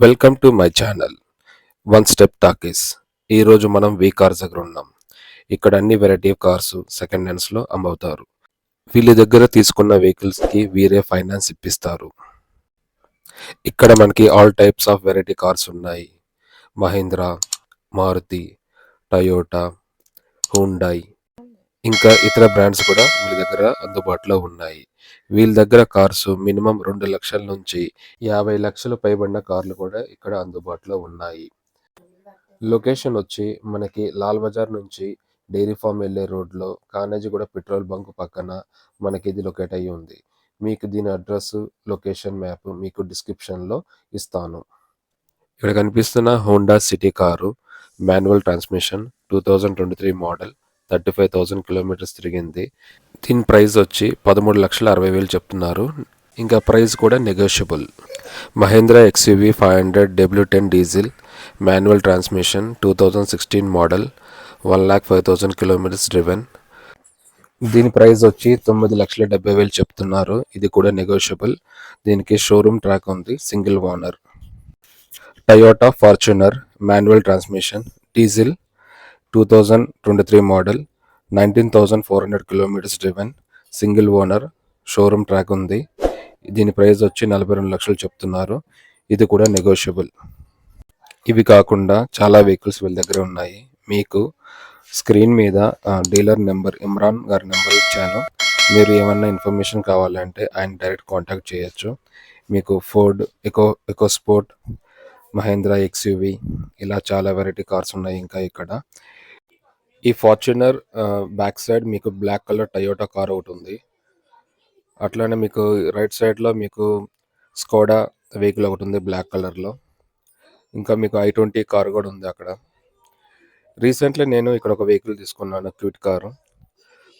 Welcome to my channel. One step talkies ఈరోజు మనం V cars దగ్గర ఉన్నాం. ఇక్కడ అన్ని వెరైటీ కార్స్ సెకండ్ హ్యాండ్స్లో అమ్మవుతారు. వీళ్ళ దగ్గర తీసుకున్న వెహికల్స్కి వీరే ఫైనాన్స్ ఇప్పిస్తారు. ఇక్కడ మనకి all types of variety cars ఉన్నాయి. మహీంద్రా మారుతి టయోటా హుండాయ్ ఇంకా ఇతర బ్రాండ్స్ కూడా వీళ్ళ దగ్గర అందుబాటులో ఉన్నాయి. వీళ్ళ దగ్గర కార్స్ మినిమం రెండు లక్షల నుంచి యాభై లక్షలు పైబడిన కార్లు కూడా ఇక్కడ అందుబాటులో ఉన్నాయి. లొకేషన్ వచ్చి మనకి లాల్ బజార్ నుంచి డైరీ ఫామ్ వెళ్ళే రోడ్లో కానేజీగూడ పెట్రోల్ బంక్ పక్కన మనకి ఇది లొకేట్ అయ్యి ఉంది. మీకు దీని అడ్రస్ లొకేషన్ మ్యాప్ మీకు డిస్క్రిప్షన్లో ఇస్తాను. ఇక్కడ కనిపిస్తున్న Honda City car manual transmission two thousand twenty three model. Thirty five thousand kilometres తిరిగింది. దీని ప్రైస్ వచ్చి పదమూడు లక్షల అరవై వేలు చెప్తున్నారు. ఇంకా ప్రైస్ కూడా negotiable Mahindra XUV five hundred W ten diesel manual transmission two thousand sixteen model one lakh five thousand kilometres driven దీని ప్రైస్ వచ్చి తొమ్మిది లక్షల డెబ్బై వేలు చెప్తున్నారు. ఇది కూడా నెగోషియబుల్ దీనికి షోరూమ్ ట్రాక్ ఉంది single owner Toyota Fortuner manual transmission diesel two thousand twenty three model nineteen thousand four hundred kilometres driven single owner showroom track ఉంది. దీని ప్రైస్ వచ్చి నలభై రెండు లక్షలు చెప్తున్నారు. ఇది కూడా నెగోషియబుల్ ఇవి కాకుండా చాలా వెహికల్స్ వీళ్ళ దగ్గర ఉన్నాయి. మీకు స్క్రీన్ మీద డీలర్ నెంబర్ ఇమ్రాన్ గారి నెంబర్ ఇచ్చాను. మీరు ఏమన్నా ఇన్ఫర్మేషన్ కావాలంటే ఆయన డైరెక్ట్ కాంటాక్ట్ చేయొచ్చు. మీకు Ford Eco EcoSport Mahindra XUV ఇలా చాలా వెరైటీ కార్స్ ఉన్నాయి ఇంకా ఇక్కడ. ఈ ఫార్చునర్ బ్యాక్ సైడ్ మీకు బ్లాక్ కలర్ టయోటా కార్ ఒకటి ఉంది. అట్లానే మీకు రైట్ సైడ్లో మీకు స్కోడా వెహికల్ ఒకటి ఉంది బ్లాక్ కలర్లో ఇంకా మీకు ఐ ట్వంటీ కార్ కూడా ఉంది అక్కడ. రీసెంట్లీ నేను ఇక్కడ ఒక వెహికల్ తీసుకున్నాను క్యూట్ కారు.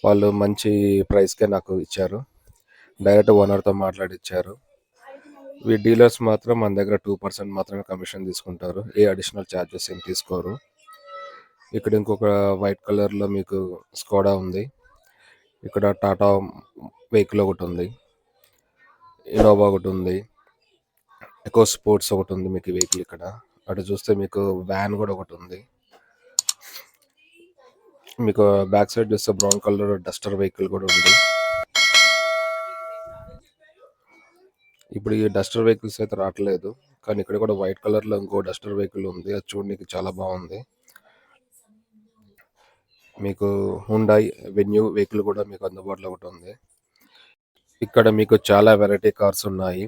వాళ్ళు మంచి ప్రైస్కే నాకు ఇచ్చారు. డైరెక్ట్ ఓనర్తో మాట్లాడి ఇచ్చారు ఈ డీలర్స్ మాత్రం మన దగ్గర టూ పర్సెంట్ మాత్రమే కమిషన్ తీసుకుంటారు. ఏ అడిషనల్ ఛార్జెస్ ఏం తీసుకోరు. ఇక్కడ ఇంకొక వైట్ కలర్లో మీకు స్కోడా ఉంది. ఇక్కడ టాటా వెహికల్ ఒకటి ఉంది. ఇనోవా ఒకటి ఉంది. ఎకో స్పోర్ట్స్ ఒకటి ఉంది మీకు వెహికల్ ఇక్కడ. అటు చూస్తే మీకు వ్యాన్ కూడా ఒకటి ఉంది. మీకు బ్యాక్ సైడ్ చూస్తే బ్రౌన్ కలర్ డస్టర్ వెహికల్ కూడా ఉంది. ఇప్పుడు ఈ డస్టర్ వెహికల్స్ అయితే రావట్లేదు. కానీ ఇక్కడ కూడా వైట్ కలర్లో ఇంకో డస్టర్ వెహికల్ ఉంది. అది చూడడానికి చాలా బాగుంది. మీకు హుండాయ్ వెన్యూ వెహికల్ కూడా మీకు అందుబాటులో ఒకటి ఉంది ఇక్కడ మీకు చాలా వెరైటీ కార్స్ ఉన్నాయి.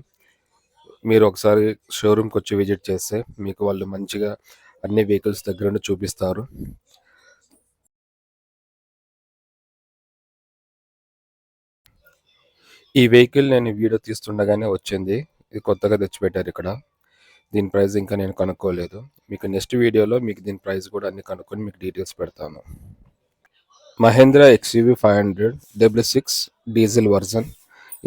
మీరు ఒకసారి షోరూమ్కి వచ్చి విజిట్ చేస్తే మీకు వాళ్ళు మంచిగా అన్ని వెహికల్స్ దగ్గర చూపిస్తారు. ఈ వెహికల్ నేను వీడియో తీస్తుండగానే వచ్చింది. ఇది కొత్తగా తెచ్చిపెట్టారు ఇక్కడ. దీని ప్రైస్ ఇంకా నేను కనుక్కోలేదు. మీకు నెక్స్ట్ వీడియోలో మీకు దీని ప్రైస్ కూడా అన్ని కనుక్కొని మీకు డీటెయిల్స్ పెడతాను. Mahindra XUV five hundred W six diesel version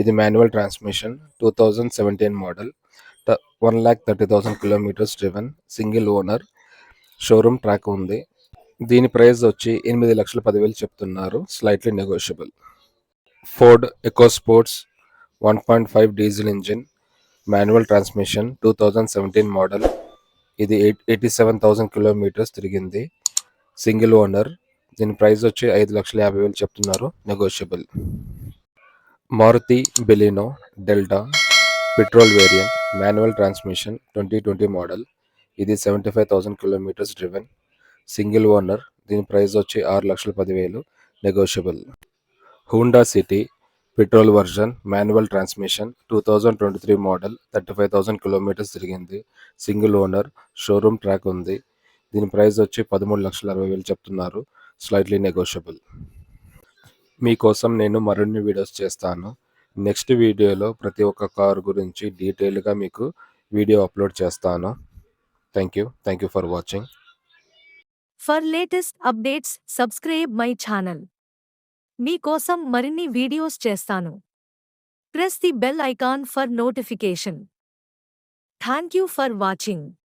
ఇది manual transmission two thousand seventeen model one lakh thirty thousand kilometres driven single owner showroom track ఉంది. దీని ప్రైస్ వచ్చి ఎనిమిది లక్షల పదివేలు చెప్తున్నారు. Slightly negotiable Ford Eco sports one point five diesel engine manual transmission two thousand seventeen model ఇది eight eighty seven thousand kilometres తిరిగింది. Single owner దీని ప్రైస్ వచ్చి ఐదు లక్షల యాభై వేలు చెప్తున్నారు. Negotiable Maruti Baleno Delta petrol variant manual transmission twenty twenty model. ఇది seventy five thousand kilometres driven single owner దీని ప్రైస్ వచ్చి ఆరు లక్షల పదివేలు negotiable Honda City petrol version manual transmission two thousand twenty three model thirty five thousand kilometres తిరిగింది. Single owner showroom track ఉంది. దీని price వచ్చి పదమూడు లక్షల అరవై వేలు చెప్తున్నారు. స్లైట్లీ నెగోషియబుల్ మీకోసం నేను మరిన్ని వీడియోస్ చేస్తాను. నెక్స్ట్ వీడియోలో ప్రతి ఒక్క కార్ గురించి డీటెయిల్గా మీకు వీడియో అప్లోడ్ చేస్తాను. Thank you thank you for watching for latest updates subscribe my channel మీకోసం మరిన్ని వీడియోస్ చేస్తాను. Press the bell icon for notification thank you for watching